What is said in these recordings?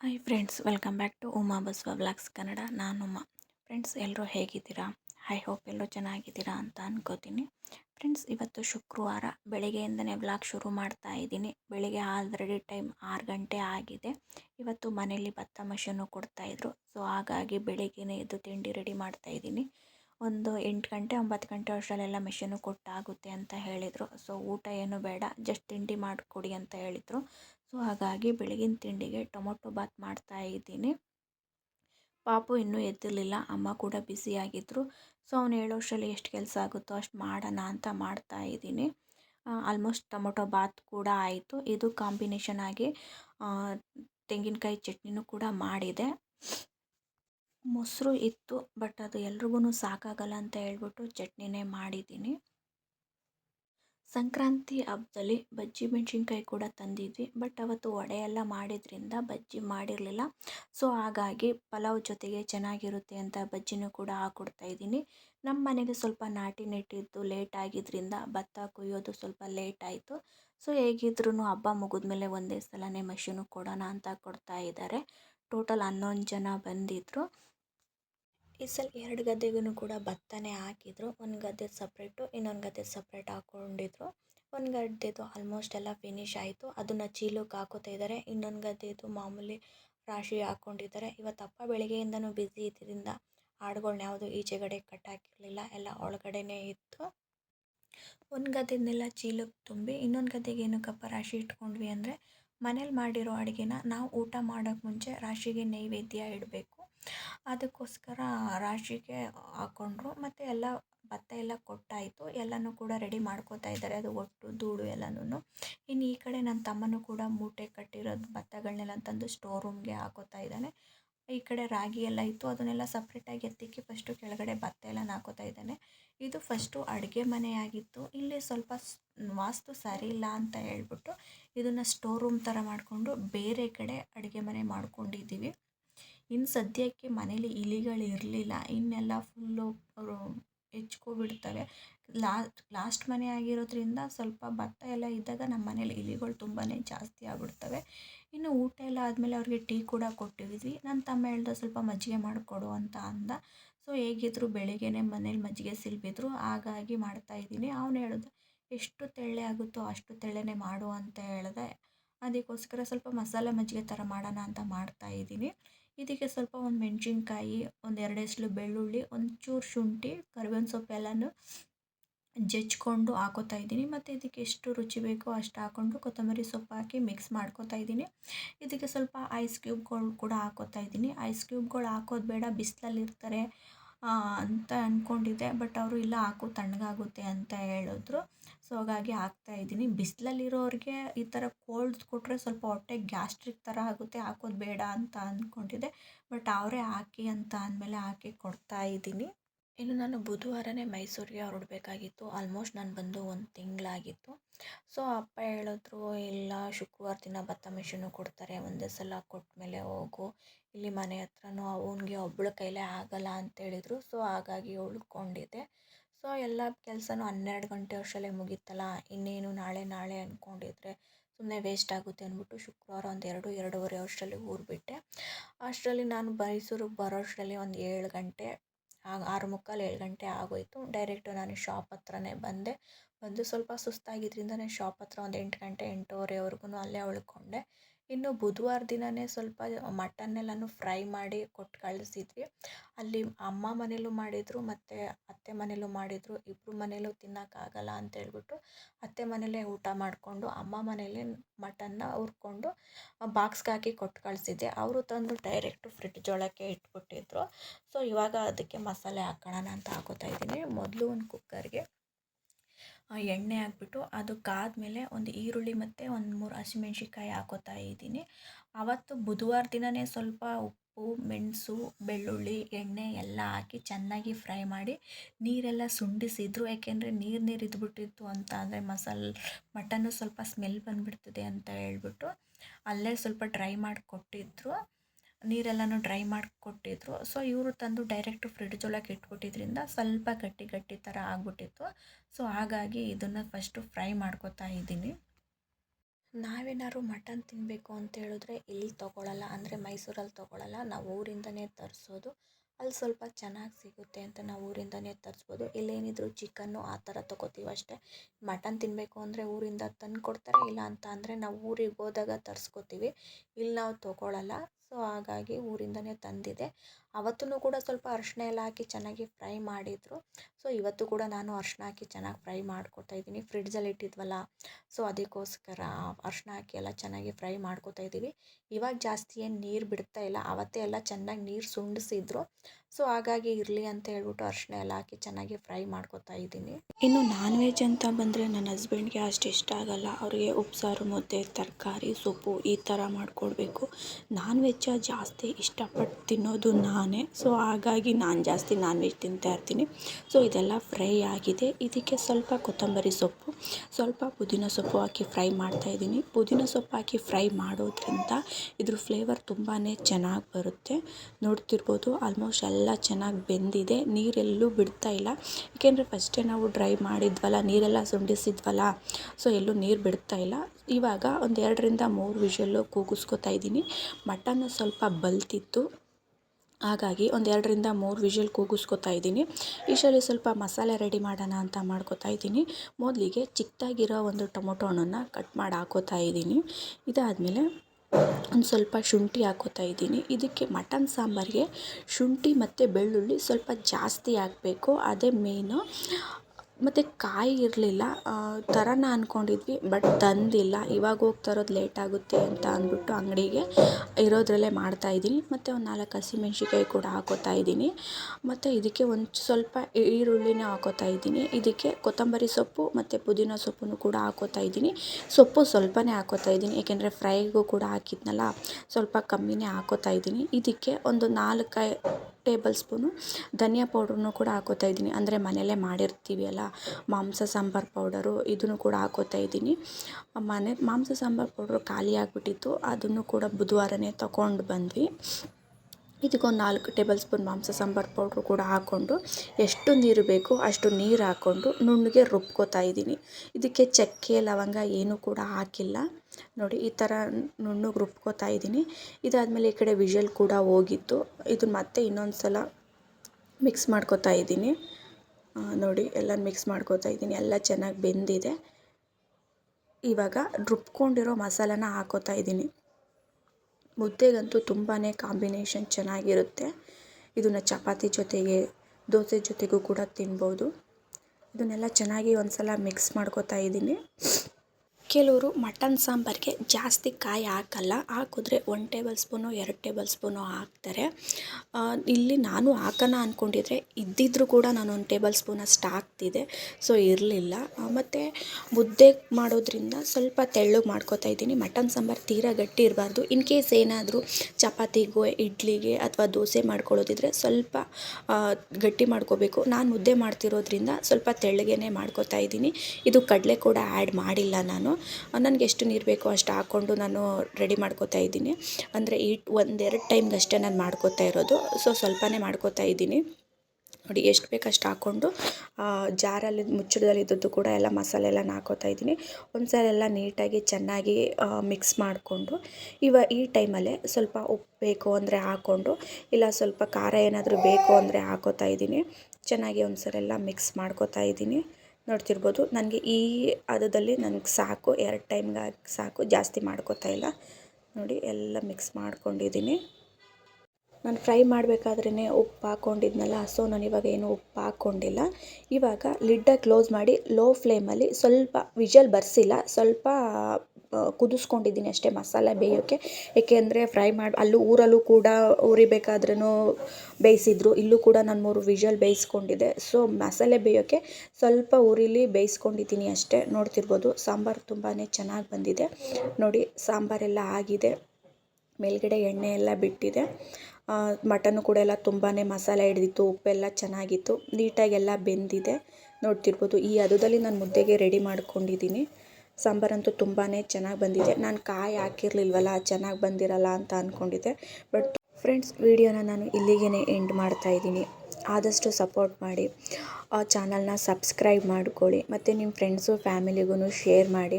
Hi friends welcome back to Uma Basva vlogs Kannada ನಾನು Uma friends ಎಲ್ಲರೂ ಹೇಗಿದ್ದೀರಾ I hope ಎಲ್ಲರೂ ಚೆನ್ನಾಗಿದ್ದೀರಾ ಅಂತ ಅನ್ಕೋತೀನಿ ಫ್ರೆಂಡ್ಸ್ ಇವತ್ತು ಶುಕ್ರವಾರ ಬೆಳಿಗ್ಗೆಯಿಂದನೇ ವ್ಲಾಗ್ ಶುರು ಮಾಡ್ತಾ ಇದ್ದೀನಿ ಬೆಳಿಗ್ಗೆ ಆಲ್ರೆಡಿ ಟೈಮ್ ಆರು ಗಂಟೆ ಆಗಿದೆ ಇವತ್ತು ಮನೇಲಿ ಭತ್ತ ಮಷೀನು ಕೊಡ್ತಾಯಿದ್ರು ಸೊ ಹಾಗಾಗಿ ಬೆಳಿಗ್ಗೆನೇ ಎದ್ದು ತಿಂಡಿ ರೆಡಿ ಮಾಡ್ತಾ ಇದ್ದೀನಿ ಒಂದು ಎಂಟು ಗಂಟೆ ಒಂಬತ್ತು ಗಂಟೆ ಅಷ್ಟರಲ್ಲೆಲ್ಲ ಮಿಷಿನು ಕೊಟ್ಟಾಗುತ್ತೆ ಅಂತ ಹೇಳಿದರು. ಸೊ ಊಟ ಏನು ಬೇಡ ಜಸ್ಟ್ ತಿಂಡಿ ಮಾಡಿಕೊಡಿ ಅಂತ ಹೇಳಿದರು. ಸೊ, ಹಾಗಾಗಿ ಬೆಳಗಿನ ತಿಂಡಿಗೆ ಟೊಮೊಟೊ ಬಾತ್ ಮಾಡ್ತಾ ಇದ್ದೀನಿ. ಪಾಪು ಇನ್ನೂ ಎದ್ದಿರಲಿಲ್ಲ, ಅಮ್ಮ ಕೂಡ ಬ್ಯುಸಿಯಾಗಿದ್ದರು ಸೊ, ಅವ್ನು ಹೇಳೋಷ್ಟರಲ್ಲಿ ಎಷ್ಟು ಕೆಲಸ ಆಗುತ್ತೋ ಅಷ್ಟು ಮಾಡೋಣ ಅಂತ ಮಾಡ್ತಾ ಇದ್ದೀನಿ. ಆಲ್ಮೋಸ್ಟ್ ಟೊಮೊಟೊ ಬಾತ್ ಕೂಡ ಆಯಿತು. ಇದು ಕಾಂಬಿನೇಷನ್ ಆಗಿ ತೆಂಗಿನಕಾಯಿ ಚಟ್ನಿನೂ ಕೂಡ ಮಾಡಿದೆ. ಮೊಸರು ಇತ್ತು, ಬಟ್ ಅದು ಎಲ್ರಿಗೂ ಸಾಕಾಗಲ್ಲ ಅಂತ ಹೇಳ್ಬಿಟ್ಟು ಚಟ್ನಿನೇ ಮಾಡಿದ್ದೀನಿ. ಸಂಕ್ರಾಂತಿ ಹಬ್ಬದಲ್ಲಿ ಬಜ್ಜಿ ಮೆಣಸಿನ್ಕಾಯಿ ಕೂಡ ತಂದಿದ್ವಿ ಬಟ್ ಅವತ್ತು ವಡೆ ಎಲ್ಲ ಮಾಡಿದ್ರಿಂದ ಬಜ್ಜಿ ಮಾಡಿರಲಿಲ್ಲ. ಸೊ ಹಾಗಾಗಿ ಪಲಾವ್ ಜೊತೆಗೆ ಚೆನ್ನಾಗಿರುತ್ತೆ ಅಂತ ಬಜ್ಜಿನೂ ಕೂಡ ಹಾಕ್ಕೊಡ್ತಾ ಇದ್ದೀನಿ. ನಮ್ಮ ಮನೆಗೆ ಸ್ವಲ್ಪ ನಾಟಿ ನೆಟ್ಟಿದ್ದು ಲೇಟ್ ಆಗಿದ್ದರಿಂದ ಭತ್ತ ಕೊಯ್ಯೋದು ಸ್ವಲ್ಪ ಲೇಟ್ ಆಯಿತು. ಸೊ ಹೇಗಿದ್ರೂ ಹಬ್ಬ ಮುಗಿದ್ಮೇಲೆ ಒಂದೇ ಸಲನೇ ಮಷೀನು ಕೊಡೋಣ ಅಂತ ಕೊಡ್ತಾ ಇದ್ದಾರೆ. ಟೋಟಲ್ ಹನ್ನೊಂದು ಜನ ಬಂದಿದ್ದರು ಈ ಎರಡು ಗದ್ದೆಗೂ ಕೂಡ ಭತ್ತನೇ ಹಾಕಿದ್ರು. ಒಂದು ಗದ್ದೆ ಸಪ್ರೇಟು ಇನ್ನೊಂದು ಗದ್ದೆ ಸಪ್ರೇಟ್ ಹಾಕ್ಕೊಂಡಿದ್ರು ಒಂದು ಗದ್ದೆದು ಆಲ್ಮೋಸ್ಟ್ ಎಲ್ಲ ಫಿನಿಶ್ ಆಯಿತು. ಅದನ್ನು ಚೀಲಕ್ಕೆ ಹಾಕೋತಾ ಇದ್ದಾರೆ. ಇನ್ನೊಂದು ಗದ್ದೆದು ಮಾಮೂಲಿ ರಾಶಿ ಹಾಕ್ಕೊಂಡಿದ್ದಾರೆ ಇವತ್ತಪ್ಪ ಬೆಳಗ್ಗೆಯಿಂದನೂ ಬ್ಯುಸಿ ಇದ್ದರಿಂದ ಹಾಡುಗಳ್ನ ಯಾವುದು ಈಚೆಗಡೆ ಕಟ್ಟಾಕಿರಲಿಲ್ಲ ಎಲ್ಲ ಒಳಗಡೆನೇ ಇತ್ತು. ಒಂದು ಗದ್ದೆನೆಲ್ಲ ಚೀಲಕ್ಕೆ ತುಂಬಿ, ಇನ್ನೊಂದು ಗದ್ದೆಗೆ ಏನಕ್ಕಪ್ಪ ರಾಶಿ ಇಟ್ಕೊಂಡ್ವಿ ಅಂದರೆ ಮನೇಲಿ ಮಾಡಿರೋ ಅಡುಗೆನ ನಾವು ಊಟ ಮಾಡೋಕ್ಕೆ ಮುಂಚೆ ರಾಶಿಗೆ ನೈವೇದ್ಯ ಇಡಬೇಕು. ಅದಕ್ಕೋಸ್ಕರ ರಾಶಿಗೆ ಹಾಕ್ಕೊಂಡ್ರು ಮತ್ತು ಎಲ್ಲ ಭತ್ತ ಎಲ್ಲ ಕೊಟ್ಟಾಯಿತು. ಎಲ್ಲನೂ ಕೂಡ ರೆಡಿ ಮಾಡ್ಕೋತಾ ಇದ್ದಾರೆ. ಅದು ಒಟ್ಟು ಧೂಳು ಎಲ್ಲನೂ ಇನ್ನು ಈ ಕಡೆ ನನ್ನ ತಮ್ಮನೂ ಕೂಡ ಮೂಟೆ ಕಟ್ಟಿರೋದು ಭತ್ತಗಳನ್ನೆಲ್ಲ ತಂದು ಸ್ಟೋರ್ ರೂಮ್ಗೆ ಹಾಕೋತಾ ಇದ್ದಾನೆ. ಈ ಕಡೆ ರಾಗಿ ಎಲ್ಲ ಇತ್ತು. ಅದನ್ನೆಲ್ಲ ಸಪ್ರೇಟಾಗಿ ಎತ್ತಿಕ್ಕಿ ಫಸ್ಟು ಕೆಳಗಡೆ ಭತ್ತ ಎಲ್ಲ ಹಾಕೋತಾ ಇದ್ದಾನೆ. ಇದು ಫಸ್ಟು ಅಡುಗೆ ಮನೆಯಾಗಿತ್ತು ಇಲ್ಲಿ ಸ್ವಲ್ಪ ವಾಸ್ತು ಸರಿ ಇಲ್ಲ ಅಂತ ಹೇಳ್ಬಿಟ್ಟು ಇದನ್ನು ಸ್ಟೋರ್ ರೂಮ್ ಥರ ಮಾಡಿಕೊಂಡು ಬೇರೆ ಕಡೆ ಅಡುಗೆ ಮನೆ ಮಾಡ್ಕೊಂಡಿದ್ದೀವಿ. ಇನ್ನು ಸದ್ಯಕ್ಕೆ ಮನೇಲಿ ಇಲಿಗಳು ಇರಲಿಲ್ಲ. ಇನ್ನೆಲ್ಲ ಫುಲ್ಲು ಅವರು ಹೆಚ್ಕೊಬಿಡ್ತವೆ. ಲಾಸ್ಟ್ ಲಾಸ್ಟ್ ಮನೆ ಆಗಿರೋದ್ರಿಂದ ಸ್ವಲ್ಪ ಭತ್ತ ಎಲ್ಲ ಇದ್ದಾಗ ನಮ್ಮ ಮನೇಲಿ ಇಲಿಗಳು ತುಂಬಾ ಜಾಸ್ತಿ ಆಗ್ಬಿಡ್ತವೆ. ಇನ್ನು ಊಟ ಎಲ್ಲ ಆದಮೇಲೆ ಅವ್ರಿಗೆ ಟೀ ಕೂಡ ಕೊಟ್ಟಿದ್ವಿ. ನನ್ನ ತಮ್ಮ ಹೇಳ್ದ ಸ್ವಲ್ಪ ಮಜ್ಜಿಗೆ ಮಾಡಿಕೊಡು ಅಂತ ಅಂದ. ಸೊ, ಹೇಗಿದ್ರು ಬೆಳಿಗ್ಗೆ ಮನೇಲಿ ಮಜ್ಜಿಗೆ ಸಿಲ್ಬಿದ್ರು. ಹಾಗಾಗಿ ಮಾಡ್ತಾಯಿದ್ದೀನಿ ಅವನು ಹೇಳ್ದ, ಎಷ್ಟು ತೆಳ್ಳೆ ಆಗುತ್ತೋ ಅಷ್ಟು ತೆಳ್ಳೆನೇ ಮಾಡು ಅಂತ ಹೇಳಿದೆ. ಅದಕ್ಕೋಸ್ಕರ ಸ್ವಲ್ಪ ಮಸಾಲೆ ಮಜ್ಜಿಗೆ ಥರ ಮಾಡೋಣ ಅಂತ ಮಾಡ್ತಾಯಿದ್ದೀನಿ ಇದಕ್ಕೆ ಸ್ವಲ್ಪ ಒಂದು ಮೆಣಸಿನ್ಕಾಯಿ, ಒಂದು ಎರಡು ಎಸ್ಳು ಬೆಳ್ಳುಳ್ಳಿ, ಒಂಚೂರು ಶುಂಠಿ, ಕರಿಬೇವಿನ ಸೊಪ್ಪು ಎಲ್ಲನೂ ಜಜ್ಕೊಂಡು ಹಾಕೋತಾ ಇದ್ದೀನಿ. ಮತ್ತು ಇದಕ್ಕೆ ಎಷ್ಟು ರುಚಿ ಬೇಕೋ ಅಷ್ಟು ಹಾಕ್ಕೊಂಡು ಕೊತ್ತಂಬರಿ ಸೊಪ್ಪು ಹಾಕಿ ಮಿಕ್ಸ್ ಮಾಡ್ಕೋತಾ ಇದ್ದೀನಿ. ಇದಕ್ಕೆ ಸ್ವಲ್ಪ ಐಸ್ ಕ್ಯೂಬ್ಗಳು ಕೂಡ ಹಾಕೋತಾ ಇದ್ದೀನಿ. ಐಸ್ ಕ್ಯೂಬ್ಗಳು ಹಾಕೋದು ಬೇಡ ಬಿಸಿಲಲ್ಲಿರ್ತಾರೆ ಅಂತ ಅಂದ್ಕೊಂಡಿದ್ದೆ ಬಟ್ ಅವರು, ಇಲ್ಲ, ಹಾಕು, ತಣ್ಣಗಾಗುತ್ತೆ ಅಂತ ಹೇಳಿದ್ರು. ಸೊ, ಹಾಗಾಗಿ ಹಾಕ್ತಾ ಇದ್ದೀನಿ. ಬಿಸಿಲಲ್ಲಿರೋರಿಗೆ ಈ ಥರ ಕೋಲ್ಡ್ ಕೊಟ್ಟರೆ ಸ್ವಲ್ಪ ಹೊಟ್ಟೆ ಗ್ಯಾಸ್ಟ್ರಿಕ್ ಥರ ಆಗುತ್ತೆ. ಹಾಕೋದು ಬೇಡ ಅಂತ ಅಂದ್ಕೊಂಡಿದ್ದೆ ಬಟ್ ಅವರೇ ಹಾಕಿ ಅಂತ ಅಂದಮೇಲೆ ಹಾಕಿ ಕೊಡ್ತಾ ಇದ್ದೀನಿ. ಇನ್ನು ನಾನು ಬುಧವಾರನೇ ಮೈಸೂರಿಗೆ ಹೊರಡಬೇಕಾಗಿತ್ತು. ಆಲ್ಮೋಸ್ಟ್ ನಾನು ಬಂದು ಒಂದು ತಿಂಗಳಾಗಿತ್ತು. ಸೊ ಅಪ್ಪ ಹೇಳಿದ್ರು, ಇಲ್ಲ, ಶುಕ್ರವಾರ ದಿನ ಭತ್ತ ಮಿಷಿನು ಕೊಡ್ತಾರೆ. ಒಂದೇ ಸಲ ಕೊಟ್ಟ ಮೇಲೆ ಹೋಗು. ಇಲ್ಲಿ ಮನೆ ಹತ್ರನೂ ಅವನಿಗೆ ಒಬ್ಬಳ ಕೈಲೇ ಆಗಲ್ಲ ಅಂತೇಳಿದರು ಸೊ ಹಾಗಾಗಿ ಉಳ್ಕೊಂಡಿದ್ದೆ. ಸೊ ಎಲ್ಲ ಕೆಲಸನೂ ಹನ್ನೆರಡು ಗಂಟೆ ಅಷ್ಟರಲ್ಲೇ ಮುಗೀತಲ್ಲ. ಇನ್ನೇನು ನಾಳೆ ನಾಳೆ ಅಂದ್ಕೊಂಡಿದ್ರೆ ಸುಮ್ಮನೆ ವೇಸ್ಟ್ ಆಗುತ್ತೆ ಅಂದ್ಬಿಟ್ಟು ಶುಕ್ರವಾರ ಒಂದು ಎರಡು, ಎರಡೂವರೆ ಅಷ್ಟರಲ್ಲಿ ಊರು ಬಿಟ್ಟೆ ಅಷ್ಟರಲ್ಲಿ ನಾನು ಮೈಸೂರಿಗೆ ಬರೋ ಅಷ್ಟರಲ್ಲಿ ಒಂದು ಏಳು ಗಂಟೆ ಆಗ ಆರು ಮುಕ್ಕಾಲು ಏಳು ಗಂಟೆ ಆಗೋಯಿತು. ಡೈರೆಕ್ಟು ನಾನು ಶಾಪ್ ಹತ್ರನೇ ಬಂದೆ. ಬಂದು ಸ್ವಲ್ಪ ಸುಸ್ತಾಗಿದ್ದರಿಂದ ಶಾಪ್ ಹತ್ರ ಒಂದು ಎಂಟು ಗಂಟೆ ಎಂಟೂವರೆವರೆಗೂ ಅಲ್ಲೇ ಉಳ್ಕೊಂಡೆ. ಇನ್ನು ಬುಧವಾರ ದಿನವೇ ಸ್ವಲ್ಪ ಮಟನ್ನೆಲ್ಲನೂ ಫ್ರೈ ಮಾಡಿ ಕೊಟ್ಟು ಕಳಿಸಿದ್ವಿ. ಅಲ್ಲಿ ಅಮ್ಮ ಮನೇಲೂ ಮಾಡಿದರು, ಮತ್ತು ಅತ್ತೆ ಮನೇಲೂ ಮಾಡಿದರು. ಇಬ್ಬರು ಮನೇಲೂ ತಿನ್ನೋಕ್ಕಾಗಲ್ಲ ಅಂತ ಹೇಳ್ಬಿಟ್ಟು ಅತ್ತೆ ಮನೇಲೇ ಊಟ ಮಾಡಿಕೊಂಡು, ಅಮ್ಮ ಮನೇಲಿ ಮಟನ್ನ ಹುರ್ಕೊಂಡು ಬಾಕ್ಸ್ಗೆ ಹಾಕಿ ಕೊಟ್ಟು ಕಳಿಸಿದ್ದೆ. ಅವರು ತಂದು ಡೈರೆಕ್ಟು ಫ್ರಿಡ್ಜ್ ಒಳಗೆ ಇಟ್ಬಿಟ್ಟಿದ್ರು. ಸೊ ಇವಾಗ ಅದಕ್ಕೆ ಮಸಾಲೆ ಹಾಕೋಣ ಅಂತ ಹಾಕೋತಾ ಇದ್ದೀನಿ. ಮೊದಲು ಒಂದು ಕುಕ್ಕರ್ಗೆ ಎಣ್ಣೆ ಹಾಕ್ಬಿಟ್ಟು ಅದು ಕಾದ್ಮೇಲೆ ಒಂದು ಈರುಳ್ಳಿ ಮತ್ತು ಒಂದು ಮೂರು ಹಸಿಮೆಣ್ಸಿನ್ಕಾಯಿ ಹಾಕೋತಾ ಇದ್ದೀನಿ. ಆವತ್ತು ಬುಧವಾರ ದಿನವೇ ಸ್ವಲ್ಪ ಉಪ್ಪು, ಮೆಣಸು, ಬೆಳ್ಳುಳ್ಳಿ, ಎಣ್ಣೆ ಎಲ್ಲ ಹಾಕಿ ಚೆನ್ನಾಗಿ ಫ್ರೈ ಮಾಡಿ ನೀರೆಲ್ಲ ಸುಂಡಿಸಿದ್ರು. ಯಾಕೆಂದರೆ ನೀರು ನೀರು ಇದ್ಬಿಟ್ಟಿತ್ತು ಅಂತ ಅಂದರೆ ಮಸಾಲ ಮಟನ್ನು ಸ್ವಲ್ಪ ಸ್ಮೆಲ್ ಬಂದುಬಿಡ್ತದೆ ಅಂತ ಹೇಳ್ಬಿಟ್ಟು ಅಲ್ಲೇ ಸ್ವಲ್ಪ ಡ್ರೈ ಮಾಡಿ ಕೊಟ್ಟಿದ್ದರು ನೀರೆಲ್ಲನೂ ಡ್ರೈ ಮಾಡಿಕೊಟ್ಟಿದ್ರು. ಸೊ ಇವರು ತಂದು ಡೈರೆಕ್ಟ್ ಫ್ರಿಡ್ಜ್ ಒಳಗೆ ಇಟ್ಬಿಟ್ಟಿದ್ರಿಂದ ಸ್ವಲ್ಪ ಗಟ್ಟಿ ಗಟ್ಟಿ ಥರ ಆಗ್ಬಿಟ್ಟಿತ್ತು. ಸೊ ಹಾಗಾಗಿ ಇದನ್ನು ಫಸ್ಟು ಫ್ರೈ ಮಾಡ್ಕೊತಾ ಇದ್ದೀನಿ. ನಾವೇನಾದ್ರು ಮಟನ್ ತಿನ್ನಬೇಕು ಅಂತ ಹೇಳಿದ್ರೆ ಇಲ್ಲಿ ತೊಗೊಳಲ್ಲ. ಅಂದರೆ ಮೈಸೂರಲ್ಲಿ ತೊಗೊಳಲ್ಲ. ನಾವು ಊರಿಂದನೇ ತರಿಸೋದು. ಅಲ್ಲಿ ಸ್ವಲ್ಪ ಚೆನ್ನಾಗಿ ಸಿಗುತ್ತೆ ಅಂತ ನಾವು ಊರಿಂದನೇ ತರಿಸ್ಬೋದು. ಇಲ್ಲೇನಿದ್ರು ಚಿಕನ್ನು ಆ ಥರ ತೊಗೋತೀವಿ ಅಷ್ಟೇ. ಮಟನ್ ತಿನ್ನಬೇಕು ಅಂದರೆ ಊರಿಂದ ತಂದು ಕೊಡ್ತಾರೆ ಇಲ್ಲ ಅಂತ ಅಂದರೆ ನಾವು ಊರಿಗೆ ಹೋದಾಗ ತರಿಸ್ಕೋತೀವಿ. ಇಲ್ಲಿ ನಾವು ತೊಗೊಳಲ್ಲ. ಸೊ ಹಾಗಾಗಿ ಊರಿಂದನೇ ತಂದಿದ್ದೆ ಅವತ್ತೂ ಕೂಡ ಸ್ವಲ್ಪ ಅರಶಿನ ಎಲ್ಲ ಹಾಕಿ ಚೆನ್ನಾಗಿ ಫ್ರೈ ಮಾಡಿದರು. ಸೊ ಇವತ್ತು ಕೂಡ ನಾನು ಅರಶಿನ ಹಾಕಿ ಚೆನ್ನಾಗಿ ಫ್ರೈ ಮಾಡ್ಕೊತಾ ಇದ್ದೀನಿ. ಫ್ರಿಡ್ಜಲ್ಲಿ ಇಟ್ಟಿದ್ವಲ್ಲ ಸೊ ಅದಕ್ಕೋಸ್ಕರ ಅರಶಿನ ಹಾಕಿ ಎಲ್ಲ ಚೆನ್ನಾಗಿ ಫ್ರೈ ಮಾಡ್ಕೊತಾ ಇದ್ದೀವಿ. ಇವಾಗ ಜಾಸ್ತಿ ಏನು ನೀರು ಬಿಡ್ತಾ ಇಲ್ಲ. ಅವತ್ತೇ ಎಲ್ಲ ಚೆನ್ನಾಗಿ ನೀರು ಸುಂಡಿಸಿದ್ರು. ಸೊ ಹಾಗಾಗಿ ಇರಲಿ ಅಂತ ಹೇಳ್ಬಿಟ್ಟು ಅರಶಿನ ಎಲ್ಲ ಹಾಕಿ ಚೆನ್ನಾಗಿ ಫ್ರೈ ಮಾಡ್ಕೊತಾ ಇದ್ದೀನಿ. ಇನ್ನು ನಾನ್ ವೆಜ್ ಅಂತ ಬಂದರೆ ನನ್ನ ಹಸ್ಬೆಂಡ್ಗೆ ಅಷ್ಟು ಇಷ್ಟ ಆಗಲ್ಲ. ಅವರಿಗೆ ಉಪ್ಸಾರು, ಮುದ್ದೆ, ತರಕಾರಿ, ಸೊಪ್ಪು ಈ ಥರ ಮಾಡಿಕೊಡ್ಬೇಕು. ನಾನ್ ವೆಜ್ಜ ಜಾಸ್ತಿ ಇಷ್ಟಪಟ್ಟು ತಿನ್ನೋದು ನಾನೇ ಸೊ ಹಾಗಾಗಿ ನಾನು ಜಾಸ್ತಿ ನಾನ್ ವೆಜ್ ತಿಂತಾ ಇರ್ತೀನಿ. ಸೊ ಇದೆಲ್ಲ ಫ್ರೈ ಆಗಿದೆ. ಇದಕ್ಕೆ ಸ್ವಲ್ಪ ಕೊತ್ತಂಬರಿ ಸೊಪ್ಪು, ಸ್ವಲ್ಪ ಪುದೀನ ಸೊಪ್ಪು ಹಾಕಿ ಫ್ರೈ ಮಾಡ್ತಾ ಇದ್ದೀನಿ. ಪುದೀನ ಸೊಪ್ಪು ಹಾಕಿ ಫ್ರೈ ಮಾಡೋದ್ರಿಂದ ಇದ್ರ ಫ್ಲೇವರ್ ತುಂಬಾ ಚೆನ್ನಾಗಿ ಬರುತ್ತೆ. ನೋಡ್ತಿರ್ಬೋದು ಆಲ್ಮೋಸ್ಟ್ ಎಲ್ಲ ಚೆನ್ನಾಗಿ ಬೆಂದಿದೆ. ನೀರೆಲ್ಲೂ ಬಿಡ್ತಾ ಇಲ್ಲ. ಏಕೆಂದರೆ ಫಸ್ಟೇ ನಾವು ಡ್ರೈ ಮಾಡಿದ್ವಲ್ಲ, ನೀರೆಲ್ಲ ಸುಂಡಿಸಿದ್ವಲ್ಲ ಸೊ ಎಲ್ಲೂ ನೀರು ಬಿಡ್ತಾ ಇಲ್ಲ. ಇವಾಗ ಒಂದು ಎರಡರಿಂದ ಮೂರು ವಿಷಲ್ಲು ಕೂಗಿಸ್ಕೊತಾ ಇದ್ದೀನಿ. ಮಟನ್ ಸ್ವಲ್ಪ ಬಲ್ತಿತ್ತು. ಹಾಗಾಗಿ ಒಂದು ಎರಡರಿಂದ ಮೂರು ವಿಷಲ್ ಕೂಗಿಸ್ಕೊತಾ ಇದ್ದೀನಿ. ಇಷ್ಟರಲ್ಲಿ ಸ್ವಲ್ಪ ಮಸಾಲೆ ರೆಡಿ ಮಾಡೋಣ ಅಂತ ಮಾಡ್ಕೊತಾ ಇದ್ದೀನಿ. ಮೊದಲಿಗೆ ಚಿಕ್ಕದಾಗಿರೋ ಒಂದು ಟೊಮೊಟೊ ಹಣ್ಣನ್ನು ಕಟ್ ಮಾಡಿ ಹಾಕೋತಾ ಇದ್ದೀನಿ. ಇದಾದಮೇಲೆ ಒಂದು ಸ್ವಲ್ಪ ಶುಂಠಿ ಹಾಕೋತಾ ಇದ್ದೀನಿ. ಇದಕ್ಕೆ ಮಟನ್ ಸಾಂಬಾರಿಗೆ ಶುಂಠಿ ಮತ್ತು ಬೆಳ್ಳುಳ್ಳಿ ಸ್ವಲ್ಪ ಜಾಸ್ತಿ ಹಾಕಬೇಕು. ಅದೇ ಮೇಯ್ನು ಮತ್ತು ಕಾಯಿ ಇರಲಿಲ್ಲ. ತರೋಣ ಅಂದ್ಕೊಂಡಿದ್ವಿ ಬಟ್ ತಂದಿಲ್ಲ. ಇವಾಗ ಹೋಗಿ ತರೋದು ಲೇಟ್ ಆಗುತ್ತೆ ಅಂತ ಅಂದ್ಬಿಟ್ಟು ಅಂಗಡಿಗೆ ಇರೋದರಲ್ಲೇ ಮಾಡ್ತಾ ಇದ್ದೀನಿ. ಮತ್ತು ಒಂದು ನಾಲ್ಕು ಹಸಿಮೆಣ್ಸಿನ್ಕಾಯಿ ಕೂಡ ಹಾಕೋತಾ ಇದ್ದೀನಿ. ಮತ್ತು ಇದಕ್ಕೆ ಒಂದು ಸ್ವಲ್ಪ ಈರುಳ್ಳಿನೇ ಹಾಕೋತಾ ಇದ್ದೀನಿ. ಇದಕ್ಕೆ ಕೊತ್ತಂಬರಿ ಸೊಪ್ಪು ಮತ್ತು ಪುದೀನ ಸೊಪ್ಪನ್ನು ಕೂಡ ಹಾಕೋತಾ ಇದ್ದೀನಿ. ಸೊಪ್ಪು ಸ್ವಲ್ಪನೇ ಹಾಕೋತಾ ಇದ್ದೀನಿ. ಏಕೆಂದರೆ ಫ್ರೈಗೂ ಕೂಡ ಹಾಕಿದ್ನಲ್ಲ, ಸ್ವಲ್ಪ ಕಮ್ಮಿನೇ ಹಾಕೋತಾ ಇದ್ದೀನಿ. ಇದಕ್ಕೆ ಒಂದು ನಾಲ್ಕು ಟೇಬಲ್ ಸ್ಪೂನು ಧನಿಯಾ ಪೌಡ್ರನ್ನು ಕೂಡ ಹಾಕೋತಾ ಇದ್ದೀನಿ. ಅಂದರೆ ಮನೆಯಲ್ಲೇ ಮಾಡಿರ್ತೀವಿ ಅಲ್ಲ, ಮಾಂಸ ಸಾಂಬಾರು ಪೌಡರು ಇದನ್ನು ಕೂಡ ಹಾಕೋತಾ ಇದ್ದೀನಿ. ಮನೆ, ಮಾಂಸ ಸಾಂಬಾರು ಪೌಡ್ರು ಖಾಲಿ ಆಗಿಬಿಟ್ಟಿತ್ತು, ಅದನ್ನು ಕೂಡ ಬುಧವಾರನೇ ತಗೊಂಡು ಬಂದ್ವಿ. ಇದಕ್ಕೊಂದು ನಾಲ್ಕು ಟೇಬಲ್ ಸ್ಪೂನ್ ಮಾಂಸ ಸಾಂಬಾರು ಪೌಡ್ರು ಕೂಡ ಹಾಕ್ಕೊಂಡು, ಎಷ್ಟು ನೀರು ಬೇಕೋ ಅಷ್ಟು ನೀರು ಹಾಕ್ಕೊಂಡು ನುಣ್ಣಗೆ ರುಬ್ಕೋತಾ ಇದ್ದೀನಿ. ಇದಕ್ಕೆ ಚಕ್ಕೆ, ಲವಂಗ ಏನೂ ಕೂಡ ಹಾಕಿಲ್ಲ. ನೋಡಿ, ಈ ಥರ ನುಣ್ಣಗೆ ರುಬ್ಕೋತಾ ಇದ್ದೀನಿ. ಇದಾದಮೇಲೆ ಈ ಕಡೆ ವಿಷಲ್ ಕೂಡ ಹೋಗಿತ್ತು. ಇದನ್ನ ಮತ್ತೆ ಇನ್ನೊಂದು ಸಲ ಮಿಕ್ಸ್ ಮಾಡ್ಕೋತಾ ಇದ್ದೀನಿ. ನೋಡಿ ಎಲ್ಲ ಮಿಕ್ಸ್ ಮಾಡ್ಕೋತಾ ಇದ್ದೀನಿ. ಎಲ್ಲ ಚೆನ್ನಾಗಿ ಬೆಂದಿದೆ. ಇವಾಗ ರುಬ್ಕೊಂಡಿರೋ ಮಸಾಲನ ಹಾಕೋತಾ ಇದ್ದೀನಿ. ಮುದ್ದೆಗಂತೂ ತುಂಬಾ ಕಾಂಬಿನೇಷನ್ ಚೆನ್ನಾಗಿರುತ್ತೆ. ಇದನ್ನು ಚಪಾತಿ ಜೊತೆಗೆ, ದೋಸೆ ಜೊತೆಗೂ ಕೂಡ ತಿನ್ಬೋದು. ಇದನ್ನೆಲ್ಲ ಚೆನ್ನಾಗಿ ಒಂದು ಸಲ ಮಿಕ್ಸ್ ಮಾಡ್ಕೋತಾ ಇದ್ದೀನಿ. ಕೆಲವರು ಮಟನ್ ಸಾಂಬಾರಿಗೆ ಜಾಸ್ತಿ ಕಾಯಿ ಹಾಕಲ್ಲ. ಹಾಕಿದ್ರೆ ಒನ್ ಟೇಬಲ್ ಸ್ಪೂನು ಎರಡು ಟೇಬಲ್ ಸ್ಪೂನು ಹಾಕ್ತಾರೆ. ಇಲ್ಲಿ ನಾನು ಹಾಕೋಣ ಅಂದ್ಕೊಂಡಿದ್ರೆ ಇದ್ದಿದ್ರೂ ಕೂಡ ನಾನು ಒಂದು ಟೇಬಲ್ ಸ್ಪೂನ್ ಅಷ್ಟು ಹಾಕ್ತಿದ್ದೆ. ಸೊ ಇರಲಿಲ್ಲ. ಮತ್ತು ಮುದ್ದೆ ಮಾಡೋದ್ರಿಂದ ಸ್ವಲ್ಪ ತೆಳ್ಳಗೆ ಮಾಡ್ಕೋತಾ ಇದ್ದೀನಿ. ಮಟನ್ ಸಾಂಬಾರು ತೀರಾ ಗಟ್ಟಿ ಇರಬಾರ್ದು. ಇನ್ ಕೇಸ್ ಏನಾದರೂ ಚಪಾತಿಗೋ, ಇಡ್ಲಿಗೆ ಅಥವಾ ದೋಸೆ ಮಾಡ್ಕೊಳ್ಳೋದಿದ್ರೆ ಸ್ವಲ್ಪ ಗಟ್ಟಿ ಮಾಡ್ಕೋಬೇಕು. ನಾನು ಮುದ್ದೆ ಮಾಡ್ತಿರೋದ್ರಿಂದ ಸ್ವಲ್ಪ ತೆಳ್ಳಗೇ ಮಾಡ್ಕೋತಾ ಇದ್ದೀನಿ. ಇದು ಕಡಲೆ ಕೂಡ ಆ್ಯಡ್ ಮಾಡಿಲ್ಲ ನಾನು. ನನಗೆ ಎಷ್ಟು ನೀರು ಬೇಕೋ ಅಷ್ಟು ಹಾಕ್ಕೊಂಡು ನಾನು ರೆಡಿ ಮಾಡ್ಕೋತಾ ಇದ್ದೀನಿ. ಅಂದರೆ ಈ ಒಂದೆರಡು ಟೈಮ್ಗಷ್ಟೇ ನಾನು ಮಾಡ್ಕೋತಾ ಇರೋದು. ಸೊ ಸ್ವಲ್ಪನೇ ಮಾಡ್ಕೋತಾ ಇದ್ದೀನಿ. ನೋಡಿ, ಎಷ್ಟು ಬೇಕು ಅಷ್ಟು ಹಾಕ್ಕೊಂಡು ಜಾರಲ್ಲಿ ಮುಚ್ಚಳದಲ್ಲಿ ಇದ್ದದ್ದು ಕೂಡ ಎಲ್ಲ ಮಸಾಲೆ ಎಲ್ಲ ಹಾಕೋತಾ ಇದ್ದೀನಿ. ಒಂದು ಸಲ ಎಲ್ಲ ನೀಟಾಗಿ ಚೆನ್ನಾಗಿ ಮಿಕ್ಸ್ ಮಾಡಿಕೊಂಡು, ಇವ, ಈ ಟೈಮಲ್ಲೇ ಸ್ವಲ್ಪ ಉಪ್ಪು ಬೇಕು ಅಂದರೆ ಹಾಕ್ಕೊಂಡು, ಇಲ್ಲ ಸ್ವಲ್ಪ ಖಾರ ಏನಾದರೂ ಬೇಕು ಅಂದರೆ ಹಾಕೋತಾ ಇದ್ದೀನಿ. ಚೆನ್ನಾಗಿ ಒಂದು ಸಲ ಎಲ್ಲ ಮಿಕ್ಸ್ ಮಾಡ್ಕೋತಾ ಇದ್ದೀನಿ. ನೋಡ್ತಿರ್ಬೋದು. ನನಗೆ ಈ ಹದದಲ್ಲಿ ನನಗೆ ಸಾಕು, ಎರಡು ಟೈಮ್ಗೆ ಸಾಕು, ಜಾಸ್ತಿ ಮಾಡ್ಕೋತಾ ಇಲ್ಲ. ನೋಡಿ, ಎಲ್ಲ ಮಿಕ್ಸ್ ಮಾಡ್ಕೊಂಡಿದ್ದೀನಿ. ನಾನು ಫ್ರೈ ಮಾಡಬೇಕಾದ್ರೇ ಉಪ್ಪು ಹಾಕ್ಕೊಂಡಿದ್ನಲ್ಲ ಸೊ ನಾನು ಇವಾಗ ಏನು ಉಪ್ಪು ಹಾಕ್ಕೊಂಡಿಲ್ಲ ಇವಾಗ ಲಿಡ್ಡ ಕ್ಲೋಸ್ ಮಾಡಿ ಲೋ ಫ್ಲೇಮಲ್ಲಿ ಸ್ವಲ್ಪ ವಿಜಲ್ ಬರ್ಸಿಲ್ಲ, ಸ್ವಲ್ಪ ಕುದಿಸ್ಕೊಂಡಿದ್ದೀನಿ ಅಷ್ಟೇ ಮಸಾಲೆ ಬೇಯೋಕ್ಕೆ ಏಕೆಂದರೆ ಫ್ರೈ ಮಾಡಿ, ಅಲ್ಲೂ ಊರಲ್ಲೂ ಕೂಡ ಉರಿಬೇಕಾದ್ರೂ ಬೇಯಿಸಿದ್ರು. ಇಲ್ಲೂ ಕೂಡ ನಾನು ಮೂರು ವಿಷಲ್ ಬೇಯಿಸ್ಕೊಂಡಿದ್ದೆ. ಸೊ ಮಸಾಲೆ ಬೇಯೋಕ್ಕೆ ಸ್ವಲ್ಪ ಉರಿಲಿ ಬೇಯಿಸ್ಕೊಂಡಿದ್ದೀನಿ ಅಷ್ಟೇ. ನೋಡ್ತಿರ್ಬೋದು, ಸಾಂಬಾರು ತುಂಬಾ ಚೆನ್ನಾಗಿ ಬಂದಿದೆ. ನೋಡಿ, ಸಾಂಬಾರೆಲ್ಲ ಆಗಿದೆ. ಮೇಲ್ಗಡೆ ಎಣ್ಣೆ ಎಲ್ಲ ಬಿಟ್ಟಿದೆ. ಮಟನು ಕೂಡ ಎಲ್ಲ ತುಂಬಾ ಮಸಾಲೆ ಹಿಡಿದಿತ್ತು, ಉಪ್ಪೆಲ್ಲ ಚೆನ್ನಾಗಿತ್ತು. ನೀಟಾಗೆಲ್ಲ ಬೆಂದಿದೆ. ನೋಡ್ತಿರ್ಬೋದು, ಈ ಹದದಲ್ಲಿ ನಾನು ಮುದ್ದೆಗೆ ರೆಡಿ ಮಾಡ್ಕೊಂಡಿದ್ದೀನಿ. ಸಾಂಬಾರಂತೂ ತುಂಬಾ ಚೆನ್ನಾಗಿ ಬಂದಿದೆ. ನಾನು ಕಾಯಿ ಹಾಕಿರ್ಲಿಲ್ವಲ್ಲ, ಚೆನ್ನಾಗಿ ಬಂದಿರಲ್ಲ ಅಂತ ಅಂದ್ಕೊಂಡಿದ್ದೆ ಬಟ್ ಫ್ರೆಂಡ್ಸ್ ವಿಡಿಯೋನ ನಾನು ಇಲ್ಲಿಗೆ ಎಂಡ್ ಮಾಡ್ತಾ ಇದ್ದೀನಿ. ಆದಷ್ಟು ಸಪೋರ್ಟ್ ಮಾಡಿ. ಆ ಚಾನಲ್ನ ಸಬ್ಸ್ಕ್ರೈಬ್ ಮಾಡ್ಕೊಳ್ಳಿ. ಮತ್ತು ನಿಮ್ಮ ಫ್ರೆಂಡ್ಸು ಫ್ಯಾಮಿಲಿಗೂ ಶೇರ್ ಮಾಡಿ.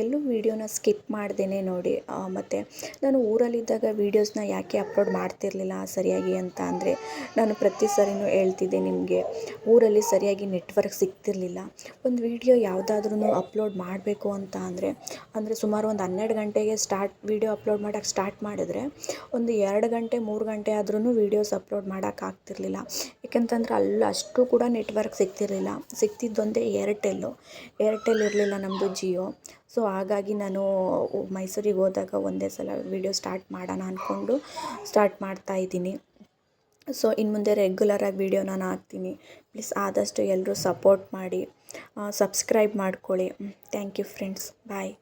ಎಲ್ಲೂ ವೀಡಿಯೋನ ಸ್ಕಿಪ್ ಮಾಡ್ದೇ ನೋಡಿ. ಮತ್ತು ನಾನು ಊರಲ್ಲಿದ್ದಾಗ ವೀಡಿಯೋಸ್ನ ಯಾಕೆ ಅಪ್ಲೋಡ್ ಮಾಡ್ತಿರಲಿಲ್ಲ ಸರಿಯಾಗಿ ಅಂತ ಅಂದರೆ, ನಾನು ಪ್ರತಿ ಸರಿನೂ ಹೇಳ್ತಿದ್ದೆ ನಿಮಗೆ. ಊರಲ್ಲಿ ಸರಿಯಾಗಿ ನೆಟ್ವರ್ಕ್ ಸಿಗ್ತಿರಲಿಲ್ಲ. ಒಂದು ವೀಡಿಯೋ ಯಾವುದಾದ್ರೂ ಅಪ್ಲೋಡ್ ಮಾಡಬೇಕು ಅಂತ ಅಂದರೆ ಅಂದರೆ ಸುಮಾರು ಒಂದು ಹನ್ನೆರಡು ಗಂಟೆಗೆ ಸ್ಟಾರ್ಟ್ ವೀಡಿಯೋ ಅಪ್ಲೋಡ್ ಮಾಡೋಕೆ ಸ್ಟಾರ್ಟ್ ಮಾಡಿದ್ರೆ, ಒಂದು ಎರಡು ಗಂಟೆ, ಮೂರು ಗಂಟೆ ಆದ್ರೂ ವೀಡಿಯೋಸ್ ಅಪ್ಲೋಡ್ ಮಾಡೋಕೆ ಆಗ್ತಿರಲಿಲ್ಲ. ಏಕೆಂತಂದ್ರೆ ಅಲ್ಲಿ ಅಷ್ಟು ಕೂಡ ನೆಟ್ವರ್ಕ್ ಸಿಗ್ತಿರಲಿಲ್ಲ. ಸಿಗ್ತಿದ್ದೊಂದೇ ಏರ್ಟೆಲ್ಲು ಏರ್ಟೆಲ್ ಇರಲಿಲ್ಲ ನಮ್ಮದು ಜಿಯೋ ಸೊ ಹಾಗಾಗಿ ನಾನು ಮೈಸೂರಿಗೆ ಹೋದಾಗ ಒಂದೇ ಸಲ ವೀಡಿಯೋ ಸ್ಟಾರ್ಟ್ ಮಾಡೋಣ ಅಂದ್ಕೊಂಡು ಸ್ಟಾರ್ಟ್ ಮಾಡ್ತಾಯಿದ್ದೀನಿ ಸೊ ಇನ್ನು ಮುಂದೆ ರೆಗ್ಯುಲರಾಗಿ ವೀಡಿಯೋ ನಾನು ಹಾಕ್ತೀನಿ. ಪ್ಲೀಸ್ ಆದಷ್ಟು ಎಲ್ಲರೂ ಸಪೋರ್ಟ್ ಮಾಡಿ ಸಬ್ಸ್ಕ್ರೈಬ್ ಮಾಡ್ಕೊಳ್ಳಿ. Thank you friends bye